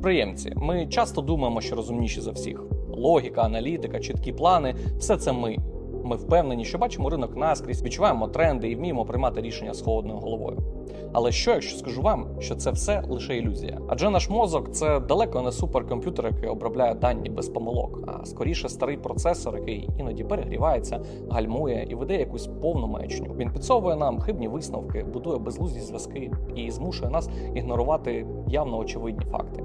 Підприємці, ми часто думаємо, що розумніші за всіх. Логіка, аналітика, чіткі плани все це ми. Ми впевнені, що бачимо ринок наскрізь, відчуваємо тренди і вміємо приймати рішення з холодною головою. Але що, якщо скажу вам, що це все лише ілюзія? Адже наш мозок це далеко не суперкомп'ютер, який обробляє дані без помилок, а скоріше старий процесор, який іноді перегрівається, гальмує і веде якусь повну маячню. Він підсовує нам хибні висновки, будує безглузді зв'язки і змушує нас ігнорувати явно очевидні факти.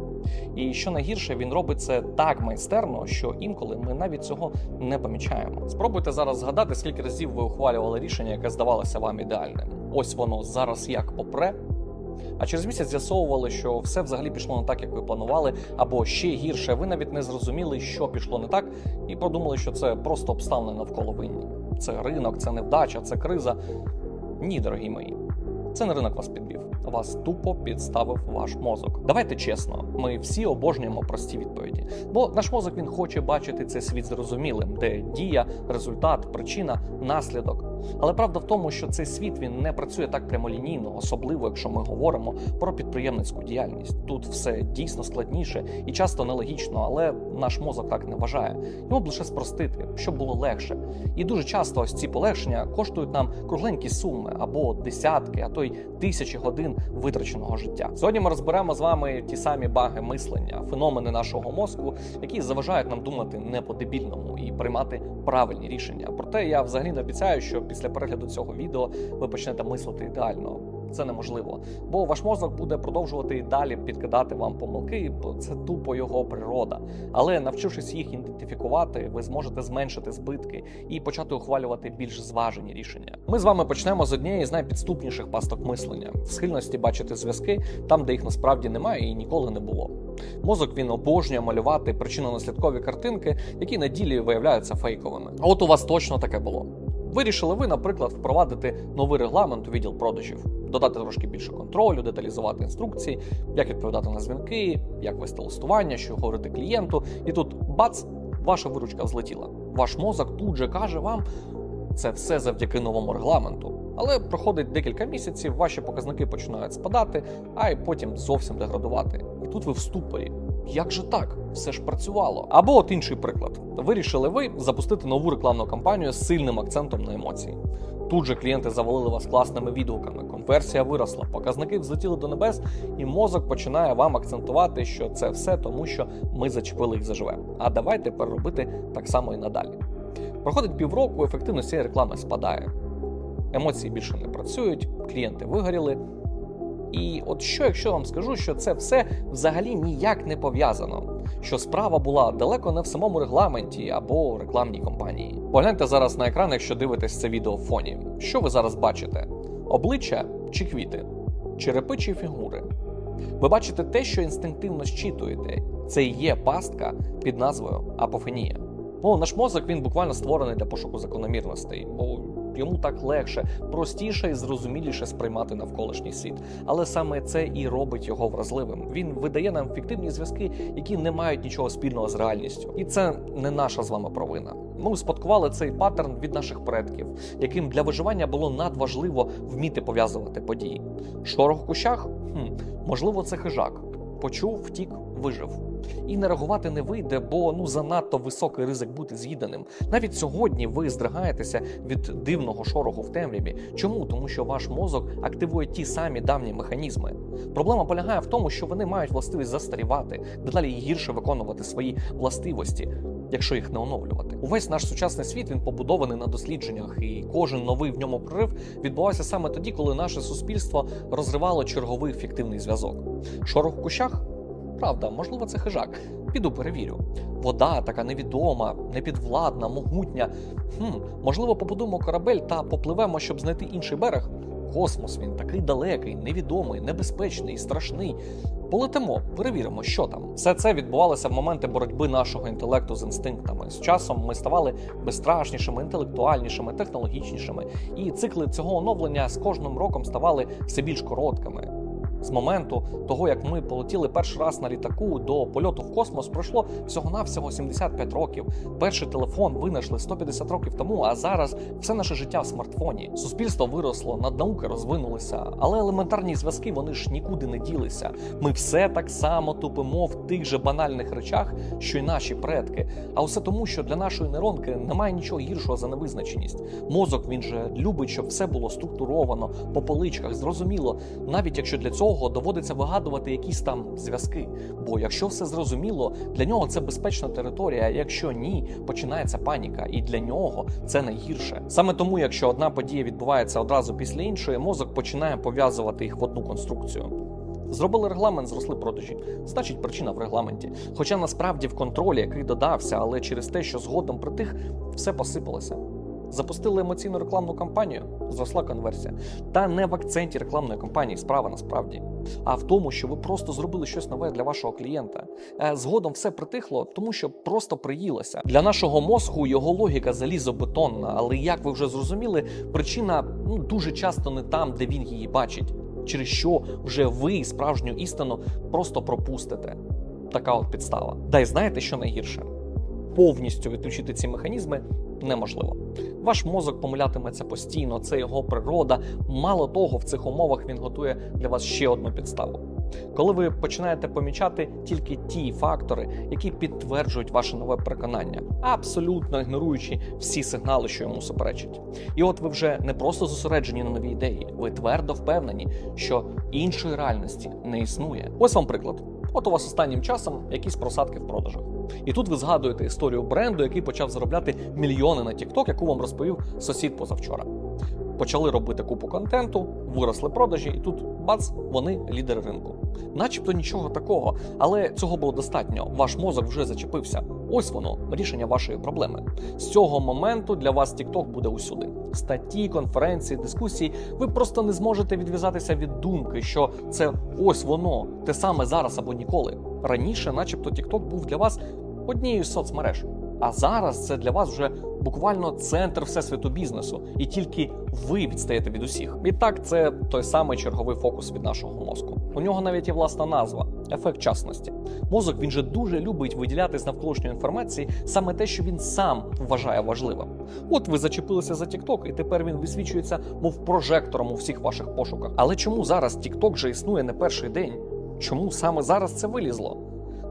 І що найгірше, він робить це так майстерно, що інколи ми навіть цього не помічаємо. Спробуйте зараз згадати, скільки разів ви ухвалювали рішення, яке здавалося вам ідеальним. Ось воно зараз як попре. А через місяць з'ясовували, що все взагалі пішло не так, як ви планували, або ще гірше, ви навіть не зрозуміли, що пішло не так, і подумали, що це просто обставини навколо винні. Це ринок, це невдача, це криза. Ні, дорогі мої. Це не ринок вас підвів. Вас тупо підставив ваш мозок. Давайте чесно, ми всі обожнюємо прості відповіді. Бо наш мозок він хоче бачити цей світ зрозумілим, де дія, результат, причина, наслідок. Але правда в тому, що цей світ він не працює так прямолінійно, особливо якщо ми говоримо про підприємницьку діяльність. Тут все дійсно складніше і часто нелогічно, але наш мозок так не вважає. Йому б лише спростити, щоб було легше. І дуже часто ось ці полегшення коштують нам кругленькі суми або десятки, а то й тисячі годин витраченого життя. Сьогодні ми розберемо з вами ті самі баги мислення, феномени нашого мозку, які заважають нам думати не по-дебільному і приймати правильні рішення. Проте я взагалі не обіцяю, що після перегляду цього відео ви почнете мислити ідеально. Це неможливо, бо ваш мозок буде продовжувати і далі підкидати вам помилки, бо це тупо його природа. Але навчившись їх ідентифікувати, ви зможете зменшити збитки і почати ухвалювати більш зважені рішення. Ми з вами почнемо з однієї з найпідступніших пасток мислення схильності бачити зв'язки там, де їх насправді немає і ніколи не було. Мозок він обожнює малювати причинно-наслідкові картинки, які на ділі виявляються фейковими. От у вас точно таке було. Вирішили ви, наприклад, впровадити новий регламент у відділ продажів, додати трошки більше контролю, деталізувати інструкції, як відповідати на дзвінки, як вести листування, що говорити клієнту. І тут бац, ваша виручка злетіла. Ваш мозок тут же каже вам, це все завдяки новому регламенту. Але проходить декілька місяців, ваші показники починають спадати, а й потім зовсім деградувати. І тут ви в ступорі. Як же так? Все ж працювало. Або от інший приклад: вирішили ви запустити нову рекламну кампанію з сильним акцентом на емоції. Тут же клієнти завалили вас класними відгуками, конверсія виросла, показники взлетіли до небес, і мозок починає вам акцентувати, що це все тому, що ми зачепили їх заживе. А давайте переробити так само і надалі. Проходить півроку, ефективність цієї реклами спадає. Емоції більше не працюють, клієнти вигоріли. І от що, якщо вам скажу, що це все взагалі ніяк не пов'язано, що справа була далеко не в самому регламенті або рекламній кампанії. Погляньте зараз на екран, якщо дивитесь це відео в фоні. Що ви зараз бачите? Обличчя чи квіти, черепи чи фігури. Ви бачите те, що інстинктивно щитуєте. Це і є пастка під назвою апофенія. Ну, наш мозок він буквально створений для пошуку закономірностей, бо йому так легше, простіше і зрозуміліше сприймати навколишній світ. Але саме це і робить його вразливим. Він видає нам фіктивні зв'язки, які не мають нічого спільного з реальністю. І це не наша з вами провина. Ми успадкували цей паттерн від наших предків, яким для виживання було надважливо вміти пов'язувати події. Шорох у кущах? Хм, можливо, це хижак. Почув, втік, вижив. І не реагувати не вийде, бо ну занадто високий ризик бути з'їденим. Навіть сьогодні ви здригаєтеся від дивного шороху в темряві. Чому? Тому що ваш мозок активує ті самі давні механізми. Проблема полягає в тому, що вони мають властивість застарівати, дедалі гірше виконувати свої властивості. Якщо їх не оновлювати, увесь наш сучасний світ він побудований на дослідженнях, і кожен новий в ньому прорив відбувався саме тоді, коли наше суспільство розривало черговий фіктивний зв'язок. Шорох в кущах Правда, можливо, це хижак. Піду перевірю. Вода така невідома, непідвладна, могутня. Хм, можливо, побудуємо корабель та попливемо, щоб знайти інший берег. Космос він такий далекий, невідомий, небезпечний, страшний. Полетимо, перевіримо, що там. Все це відбувалося в моменти боротьби нашого інтелекту з інстинктами. З часом ми ставали безстрашнішими, інтелектуальнішими, технологічнішими, і цикли цього оновлення з кожним роком ставали все більш короткими. З моменту того, як ми полетіли перший раз на літаку до польоту в космос, пройшло всього-навсього 75 років. Перший телефон винайшли 150 років тому, а зараз все наше життя в смартфоні. Суспільство виросло, наднауки розвинулися, але елементарні зв'язки вони ж нікуди не ділися. Ми все так само тупимо в тих же банальних речах, що й наші предки. А усе тому, що для нашої нейронки немає нічого гіршого за невизначеність. Мозок він же любить, щоб все було структуровано по поличках, зрозуміло, навіть якщо для цього доводиться вигадувати якісь там зв'язки. Бо якщо все зрозуміло, для нього це безпечна територія. Якщо ні, починається паніка, і для нього це найгірше. Саме тому, якщо одна подія відбувається одразу після іншої, мозок починає пов'язувати їх в одну конструкцію. Зробили регламент, зросли продажі. Значить, причина в регламенті. Хоча насправді в контролі, який додався, але через те, що згодом притих, все посипалося. Запустили емоційну рекламну кампанію, зросла конверсія. Та не в акценті рекламної кампанії справа насправді, а в тому, що ви просто зробили щось нове для вашого клієнта. Е, Згодом все притихло, тому що просто приїлося. Для нашого мозку його логіка залізобетонна, але як ви вже зрозуміли, причина ну, дуже часто не там, де він її бачить, через що вже ви справжню істину просто пропустите. Така от підстава. Да й знаєте, що найгірше? Повністю відключити ці механізми неможливо. Ваш мозок помилятиметься постійно, це його природа. Мало того, в цих умовах він готує для вас ще одну підставу. Коли ви починаєте помічати тільки ті фактори, які підтверджують ваше нове переконання, абсолютно ігноруючи всі сигнали, що йому суперечать. І от ви вже не просто зосереджені на новій ідеї, ви твердо впевнені, що іншої реальності не існує. Ось вам приклад. От у вас останнім часом якісь просадки в продажах. І тут ви згадуєте історію бренду, який почав заробляти мільйони на TikTok, яку вам розповів сусід позавчора. Почали робити купу контенту, виросли продажі, і тут бац, вони лідери ринку. Начебто нічого такого, але цього було достатньо. Ваш мозок вже зачепився. Ось воно, рішення вашої проблеми. З цього моменту для вас TikTok буде усюди. Статті, конференції, дискусії. Ви просто не зможете відв'язатися від думки, що це ось воно, те саме зараз або ніколи. Раніше, начебто, TikTok був для вас однією з соцмереж. А зараз це для вас вже буквально центр всесвіту бізнесу, і тільки ви відстаєте від усіх. І так, це той самий черговий фокус від нашого мозку. У нього навіть є власна назва ефект частності. Мозок він же дуже любить виділяти з навколишньої інформації саме те, що він сам вважає важливим. От ви зачепилися за TikTok, і тепер він висвічується, мов прожектором у всіх ваших пошуках. Але чому зараз TikTok вже існує не перший день? Чому саме зараз це вилізло?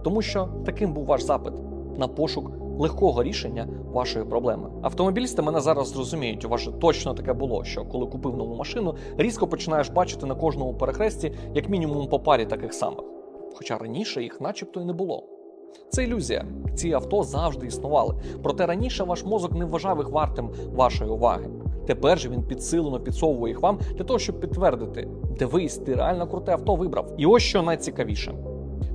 Тому що таким був ваш запит на пошук легкого рішення вашої проблеми. Автомобілісти мене зараз зрозуміють. У вас же точно таке було, що коли купив нову машину, різко починаєш бачити на кожному перехресті як мінімум по парі таких самих. Хоча раніше їх, начебто, і не було. Це ілюзія. Ці авто завжди існували. Проте раніше ваш мозок не вважав їх вартим вашої уваги. Тепер же він підсилено підсовує їх вам для того, щоб підтвердити, дивись, ти реально круте авто вибрав. І ось що найцікавіше.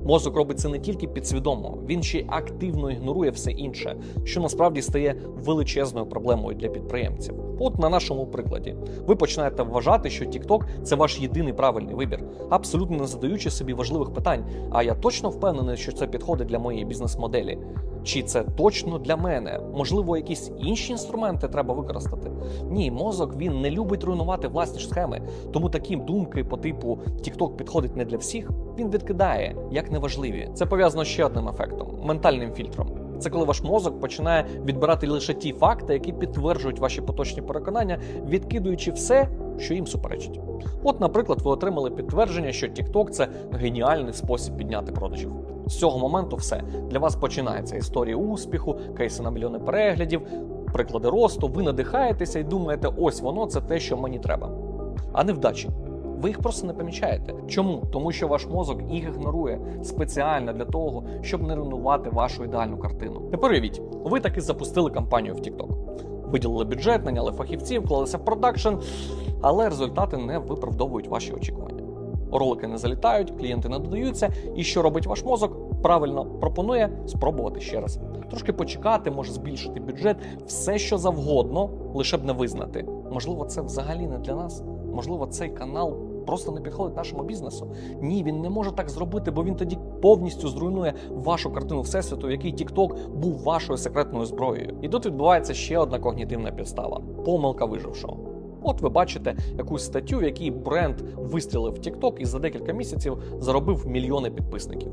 Мозок робить це не тільки підсвідомо, він ще активно ігнорує все інше, що насправді стає величезною проблемою для підприємців. От на нашому прикладі, ви починаєте вважати, що TikTok – це ваш єдиний правильний вибір, абсолютно не задаючи собі важливих питань. А я точно впевнений, що це підходить для моєї бізнес-моделі. Чи це точно для мене? Можливо, якісь інші інструменти треба використати? Ні, мозок він не любить руйнувати власні ж схеми. Тому такі думки по типу TikTok підходить не для всіх. Він відкидає як неважливі. Це пов'язано ще одним ефектом ментальним фільтром. Це коли ваш мозок починає відбирати лише ті факти, які підтверджують ваші поточні переконання, відкидуючи все, що їм суперечить. От, наприклад, ви отримали підтвердження, що TikTok – це геніальний спосіб підняти продажів. З цього моменту все для вас починається історія успіху, кейси на мільйони переглядів, приклади росту. Ви надихаєтеся і думаєте, ось воно це те, що мені треба, а не вдачі. Ви їх просто не помічаєте. Чому? Тому що ваш мозок їх ігнорує спеціально для того, щоб не руйнувати вашу ідеальну картину. Тепер уявіть, ви таки запустили кампанію в TikTok. Виділили бюджет, наняли фахівців, вклалися в продакшн, але результати не виправдовують ваші очікування. Ролики не залітають, клієнти не додаються, і що робить ваш мозок? Правильно пропонує спробувати ще раз. Трошки почекати, може збільшити бюджет, все що завгодно, лише б не визнати. Можливо, це взагалі не для нас. Можливо, цей канал просто не підходить нашому бізнесу. Ні, він не може так зробити, бо він тоді повністю зруйнує вашу картину всесвіту, в якій TikTok був вашою секретною зброєю. І тут відбувається ще одна когнітивна підстава помилка вижившого. От ви бачите якусь статтю, в якій бренд вистрілив в TikTok і за декілька місяців заробив мільйони підписників.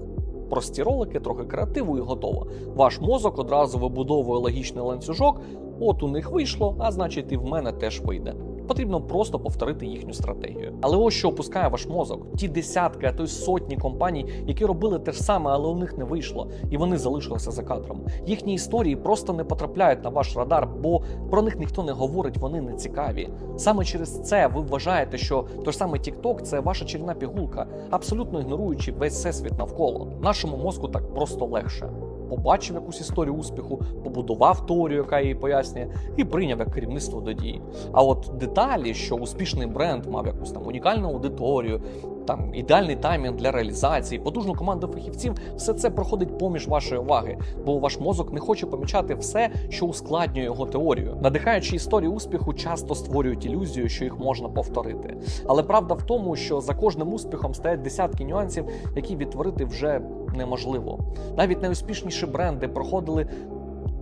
Прості ролики, трохи креативу і готово. Ваш мозок одразу вибудовує логічний ланцюжок. От у них вийшло, а значить, і в мене теж вийде. Потрібно просто повторити їхню стратегію. Але ось що опускає ваш мозок: ті десятки, а то й сотні компаній, які робили те ж саме, але у них не вийшло, і вони залишилися за кадром. Їхні історії просто не потрапляють на ваш радар, бо про них ніхто не говорить, вони не цікаві. Саме через це ви вважаєте, що той ж самий TikTok – це ваша чарівна пігулка, абсолютно ігноруючи весь всесвіт навколо. Нашому мозку так просто легше. Побачив якусь історію успіху, побудував теорію, яка її пояснює, і прийняв як керівництво до дії. А от деталі, що успішний бренд мав якусь там унікальну аудиторію, там ідеальний таймінг для реалізації, потужну команду фахівців, все це проходить поміж вашої уваги, бо ваш мозок не хоче помічати все, що ускладнює його теорію. Надихаючи історії успіху, часто створюють ілюзію, що їх можна повторити. Але правда в тому, що за кожним успіхом стоять десятки нюансів, які відтворити вже неможливо. Навіть найуспішніші бренди проходили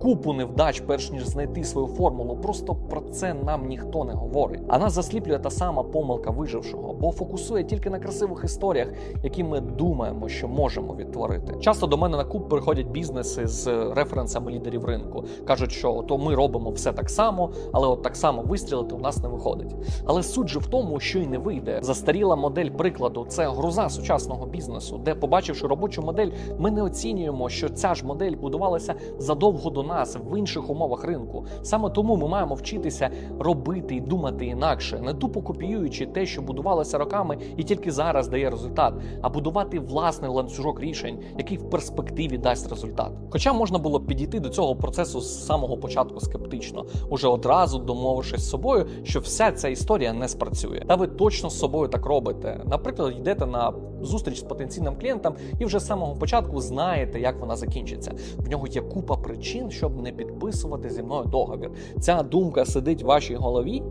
купу невдач, перш ніж знайти свою формулу. Просто про це нам ніхто не говорить. А нас засліплює та сама помилка вижившого, бо фокусує тільки на красивих історіях, які ми думаємо, що можемо відтворити. Часто до мене на куб приходять бізнеси з референсами лідерів ринку. кажуть, що то ми робимо все так само, але от так само вистрілити у нас не виходить. Але суть же в тому, що й не вийде. Застаріла модель прикладу це груза сучасного бізнесу, де, побачивши робочу модель, ми не оцінюємо, що ця ж модель будувалася задовго до нас в інших умовах ринку. Саме тому ми маємо вчитися робити і думати інакше, не тупо копіюючи те, що будувалося роками, і тільки зараз дає результат, а будувати власний ланцюжок рішень, який в перспективі дасть результат. Хоча можна було б підійти до цього процесу з самого початку скептично, уже одразу домовившись з собою, що вся ця історія не спрацює. Та ви точно з собою так робите. Наприклад, йдете на зустріч з потенційним клієнтом і вже з самого початку знаєте, як вона закінчиться. В нього є купа причин, щоб не підписувати зі мною договір. Ця думка сидить в вашій голові.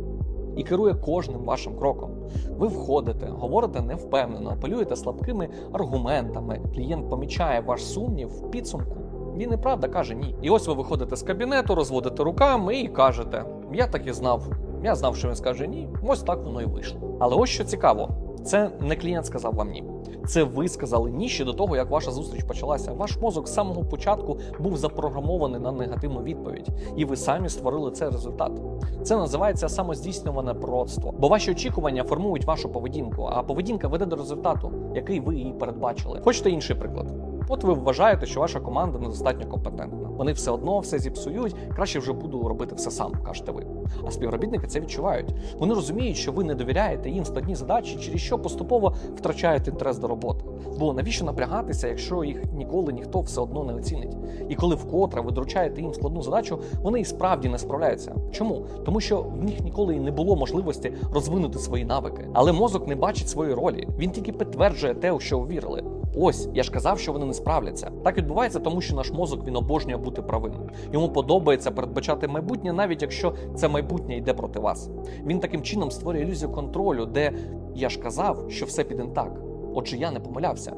І керує кожним вашим кроком. Ви входите, говорите невпевнено, апелюєте слабкими аргументами. Клієнт помічає ваш сумнів в підсумку. Він і правда каже ні. І ось ви виходите з кабінету, розводите руками і кажете: Я так і знав. Я знав, що він скаже ні. Ось так воно і вийшло. Але ось що цікаво, це не клієнт сказав вам ні. Це ви сказали ні ще до того, як ваша зустріч почалася. Ваш мозок з самого початку був запрограмований на негативну відповідь, і ви самі створили цей результат. Це називається самоздійснюване пророцтво. Бо ваші очікування формують вашу поведінку, а поведінка веде до результату, який ви її передбачили. Хочете інший приклад? От ви вважаєте, що ваша команда недостатньо компетентна. Вони все одно все зіпсують. Краще вже буду робити все сам, кажете ви. А співробітники це відчувають. Вони розуміють, що ви не довіряєте їм складні задачі, через що поступово втрачаєте інтерес до роботи. Бо навіщо напрягатися, якщо їх ніколи ніхто все одно не оцінить? І коли вкотре ви доручаєте їм складну задачу, вони і справді не справляються. Чому? Тому що в них ніколи і не було можливості розвинути свої навики. Але мозок не бачить своєї ролі. Він тільки підтверджує те, у що вірили. Ось я ж казав, що вони не справляться. Так відбувається, тому що наш мозок він обожнює бути правим. Йому подобається передбачати майбутнє, навіть якщо це майбутнє йде проти вас. Він таким чином створює ілюзію контролю, де я ж казав, що все піде так. Отже, я не помилявся.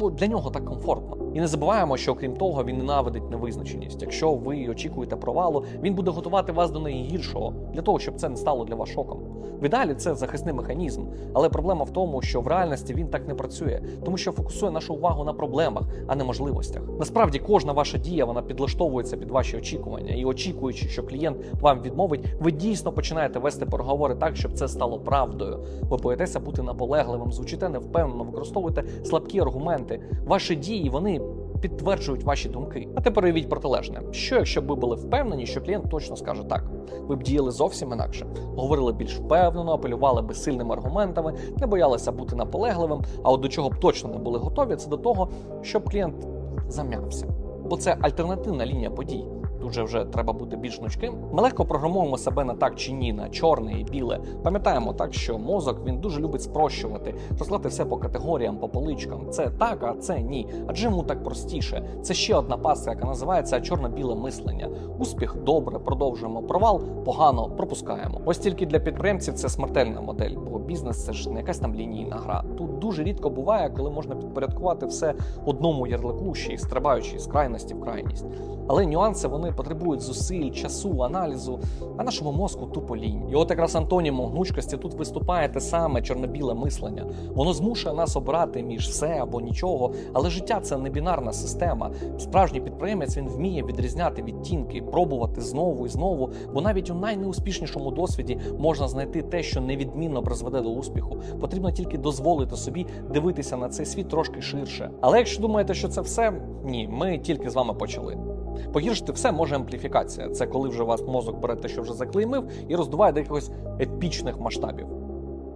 Бо для нього так комфортно. І не забуваємо, що окрім того, він ненавидить невизначеність. Якщо ви очікуєте провалу, він буде готувати вас до найгіршого для того, щоб це не стало для вас шоком. В ідеалі це захисний механізм, але проблема в тому, що в реальності він так не працює, тому що фокусує нашу увагу на проблемах, а не можливостях. Насправді, кожна ваша дія вона підлаштовується під ваші очікування, і очікуючи, що клієнт вам відмовить, ви дійсно починаєте вести переговори так, щоб це стало правдою. Ви боїтеся бути наполегливим, звучите невпевнено, використовуєте слабкі аргументи. Ваші дії вони підтверджують ваші думки. А тепер уявіть протилежне. Що якщо б ви були впевнені, що клієнт точно скаже так? Ви б діяли зовсім інакше, говорили більш впевнено, апелювали би сильними аргументами, не боялися бути наполегливим. А от до чого б точно не були готові, це до того, щоб клієнт зам'явся. Бо це альтернативна лінія подій. Тут вже треба бути більш гнучким. Ми легко програмуємо себе на так чи ні, на чорне і біле. Пам'ятаємо так, що мозок він дуже любить спрощувати, розклати все по категоріям, по поличкам. Це так, а це ні. Адже йому так простіше. Це ще одна пастка, яка називається чорно-біле мислення. Успіх добре, продовжуємо. Провал погано пропускаємо. Ось тільки для підприємців це смертельна модель, бо бізнес це ж не якась там лінійна гра. Тут дуже рідко буває, коли можна підпорядкувати все одному ярлику, ще й стрибаючи з крайності в крайність. Але нюанси вони потребують зусиль, часу, аналізу, а нашому мозку тупо лінь. І от якраз антонімом гнучкості тут виступає те саме чорно-біле мислення. Воно змушує нас обирати між все або нічого, але життя це не бінарна система. Справжній підприємець він вміє відрізняти відтінки, пробувати знову і знову, бо навіть у найнеуспішнішому досвіді можна знайти те, що невідмінно призведе до успіху. Потрібно тільки дозволити собі дивитися на цей світ трошки ширше. Але якщо думаєте, що це все, ні, ми тільки з вами почали. Погіршити все може ампліфікація. Це коли вже вас мозок бере те, що вже заклеймив, і роздуває до якихось епічних масштабів.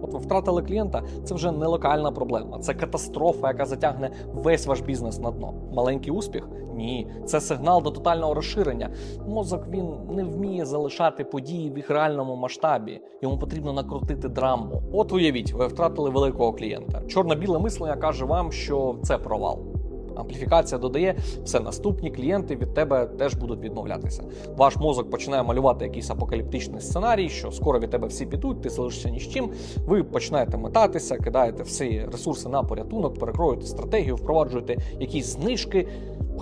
От ви втратили клієнта, це вже не локальна проблема, це катастрофа, яка затягне весь ваш бізнес на дно. Маленький успіх? Ні, це сигнал до тотального розширення. Мозок він не вміє залишати події в їх реальному масштабі. Йому потрібно накрутити драму. От уявіть, ви втратили великого клієнта. Чорно-біле мислення каже вам, що це провал. Ампліфікація додає, все наступні клієнти від тебе теж будуть відмовлятися. Ваш мозок починає малювати якийсь апокаліптичний сценарій, що скоро від тебе всі підуть, ти залишишся ні з чим. Ви починаєте метатися, кидаєте всі ресурси на порятунок, перекроюєте стратегію, впроваджуєте якісь знижки.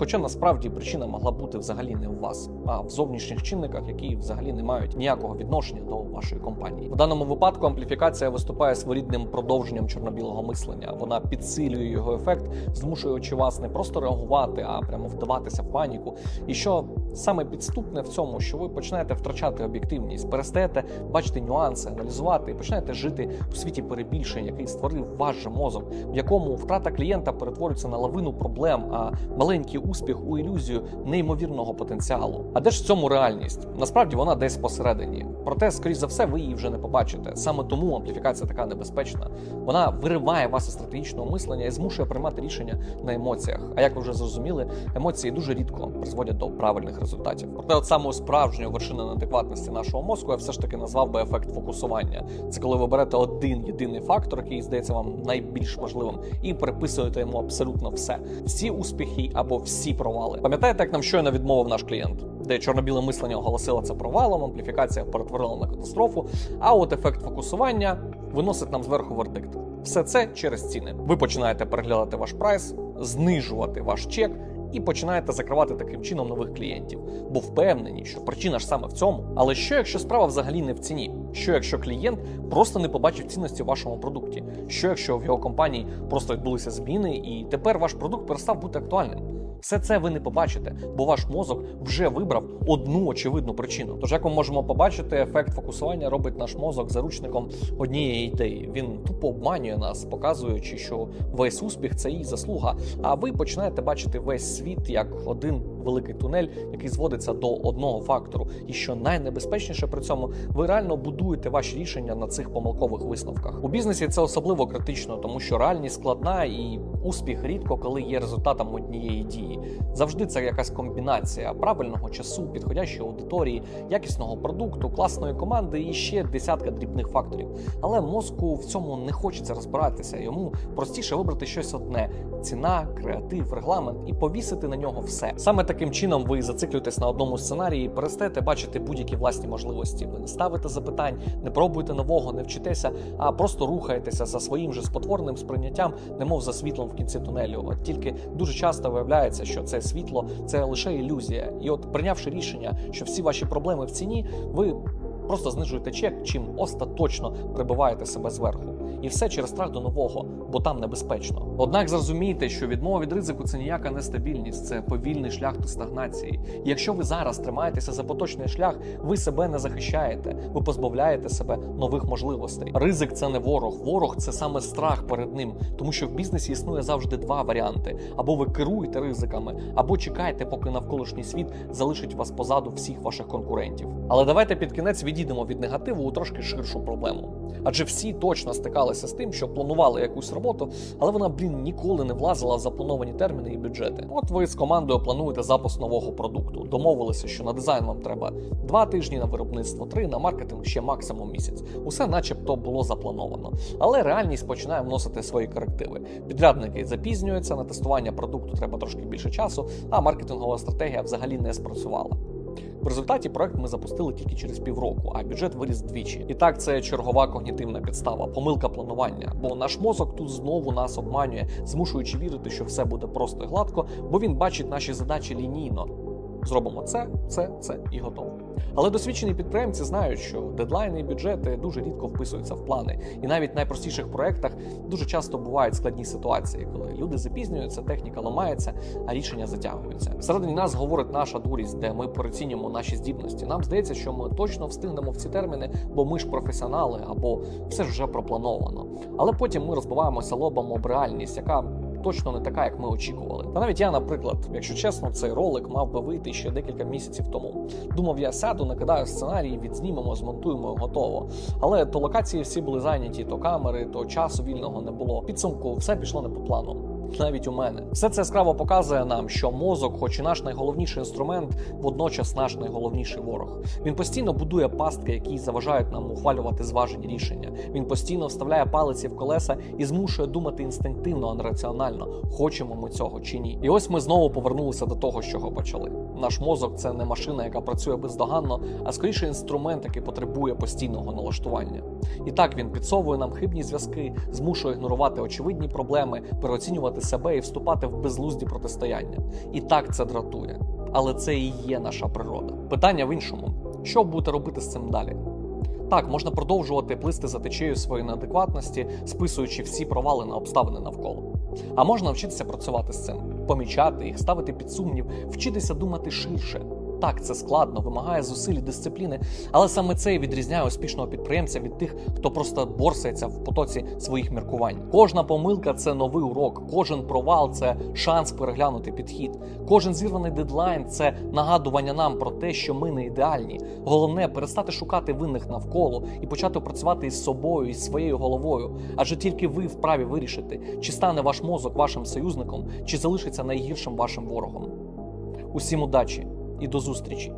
Хоча насправді причина могла бути взагалі не у вас, а в зовнішніх чинниках, які взагалі не мають ніякого відношення до вашої компанії. В даному випадку ампліфікація виступає своєрідним продовженням чорно-білого мислення. Вона підсилює його ефект, змушуючи вас не просто реагувати, а прямо вдаватися в паніку. І що саме підступне в цьому, що ви починаєте втрачати об'єктивність, перестаєте бачити нюанси, аналізувати і починаєте жити у світі перебільшень, який створив ваш же мозок, в якому втрата клієнта перетворюється на лавину проблем, а маленький успіх у ілюзію неймовірного потенціалу. А де ж в цьому реальність? Насправді вона десь посередині. Проте, скоріш за все, ви її вже не побачите. Саме тому ампліфікація така небезпечна. Вона вириває вас із стратегічного мислення і змушує приймати рішення на емоціях. А як ви вже зрозуміли, емоції дуже рідко призводять до правильних результатів. Проте, от самою справжньою вершиною неадекватності нашого мозку я все ж таки назвав би ефект фокусування. Це коли ви берете один єдиний фактор, який здається вам найбільш важливим, і приписуєте йому абсолютно все, всі успіхи або всі провали. Пам'ятаєте, як нам щойно відмовив наш клієнт? Де чорно-біле мислення оголосило це провалом, ампліфікація перетворила на катастрофу. А от ефект фокусування виносить нам зверху вердикт. Все це через ціни. Ви починаєте переглядати ваш прайс, знижувати ваш чек. І починаєте закривати таким чином нових клієнтів, бо впевнені, що причина ж саме в цьому. Але що якщо справа взагалі не в ціні? Що якщо клієнт просто не побачив цінності в вашому продукті? Що якщо в його компанії просто відбулися зміни, і тепер ваш продукт перестав бути актуальним? Все це ви не побачите, бо ваш мозок вже вибрав одну очевидну причину. Тож, як ми можемо побачити, ефект фокусування робить наш мозок заручником однієї ідеї. Він тупо обманює нас, показуючи, що весь успіх це її заслуга. А ви починаєте бачити весь світ як один великий тунель, який зводиться до одного фактору. І що найнебезпечніше при цьому, ви реально будуєте ваші рішення на цих помилкових висновках. У бізнесі це особливо критично, тому що реальність складна і успіх рідко коли є результатом однієї дії. Завжди це якась комбінація правильного часу, підходящої аудиторії, якісного продукту, класної команди і ще десятка дрібних факторів. Але мозку в цьому не хочеться розбиратися. Йому простіше вибрати щось одне: ціна, креатив, регламент і повісити на нього все. Саме таким чином ви зациклюєтесь на одному сценарії, перестаєте бачити будь-які власні можливості. Ви не ставите запитань, не пробуєте нового, не вчитеся, а просто рухаєтеся за своїм же спотвореним сприйняттям, немов за світлом в кінці тунелю. От тільки дуже часто виявляється, що це світло це лише ілюзія. І от прийнявши рішення, що всі ваші проблеми в ціні, ви просто знижуєте чек, чим остаточно прибиваєте себе зверху. І все через страх до нового, бо там небезпечно. Однак зрозумійте, що відмова від ризику це ніяка нестабільність, це повільний шлях до стагнації. І якщо ви зараз тримаєтеся за поточний шлях, ви себе не захищаєте, ви позбавляєте себе нових можливостей. Ризик це не ворог. Ворог це саме страх перед ним, тому що в бізнесі існує завжди два варіанти: або ви керуєте ризиками, або чекаєте, поки навколишній світ залишить вас позаду всіх ваших конкурентів. Але давайте під кінець відійдемо від негативу у трошки ширшу проблему. Адже всі точно стикалися з тим, що планували якусь роботу, але вона, блін, ніколи не влазила в заплановані терміни і бюджети. От ви з командою плануєте запуск нового продукту. Домовилися, що на дизайн вам треба два тижні, на виробництво три, на маркетинг ще максимум місяць. Усе, начебто, було заплановано. Але реальність починає вносити свої корективи. Підрядники запізнюються, на тестування продукту треба трошки більше часу, а маркетингова стратегія взагалі не спрацювала. В результаті проект ми запустили тільки через півроку, а бюджет виріс двічі. І так це чергова когнітивна підстава, помилка планування. Бо наш мозок тут знову нас обманює, змушуючи вірити, що все буде просто і гладко, бо він бачить наші задачі лінійно. Зробимо це, це, це і готово. Але досвідчені підприємці знають, що дедлайни і бюджети дуже рідко вписуються в плани, і навіть в найпростіших проектах дуже часто бувають складні ситуації, коли люди запізнюються, техніка ламається, а рішення затягуються. Всередині нас говорить наша дурість, де ми переоцінюємо наші здібності. Нам здається, що ми точно встигнемо в ці терміни, бо ми ж професіонали, або все ж вже проплановано. Але потім ми розбиваємося лобом об реальність, яка точно не така, як ми очікували. Та навіть я, наприклад, якщо чесно, цей ролик мав би вийти ще декілька місяців тому. Думав, я сяду, накидаю сценарій, відзнімемо, змонтуємо, готово. Але то локації всі були зайняті, то камери, то часу вільного не було. Підсумку все пішло не по плану. Навіть у мене все це яскраво показує нам, що мозок, хоч і наш найголовніший інструмент, водночас наш найголовніший ворог. Він постійно будує пастки, які заважають нам ухвалювати зважені рішення. Він постійно вставляє палиці в колеса і змушує думати інстинктивно, а не раціонально, хочемо ми цього чи ні. І ось ми знову повернулися до того, з чого почали. Наш мозок це не машина, яка працює бездоганно, а скоріше інструмент, який потребує постійного налаштування. І так він підсовує нам хибні зв'язки, змушує ігнорувати очевидні проблеми, переоцінювати себе і вступати в безлузді протистояння. І так це дратує. Але це і є наша природа. Питання в іншому: що будете робити з цим далі? Так, можна продовжувати плисти за течією своєї неадекватності, списуючи всі провали на обставини навколо. А можна вчитися працювати з цим, помічати їх, ставити під сумнів, вчитися думати ширше. Так, це складно, вимагає зусиль і дисципліни, але саме це і відрізняє успішного підприємця від тих, хто просто борсається в потоці своїх міркувань. Кожна помилка це новий урок, кожен провал це шанс переглянути підхід. Кожен зірваний дедлайн це нагадування нам про те, що ми не ідеальні. Головне перестати шукати винних навколо і почати працювати із собою і своєю головою. Адже тільки ви вправі вирішити, чи стане ваш мозок вашим союзником, чи залишиться найгіршим вашим ворогом. Усім удачі і до зустрічі!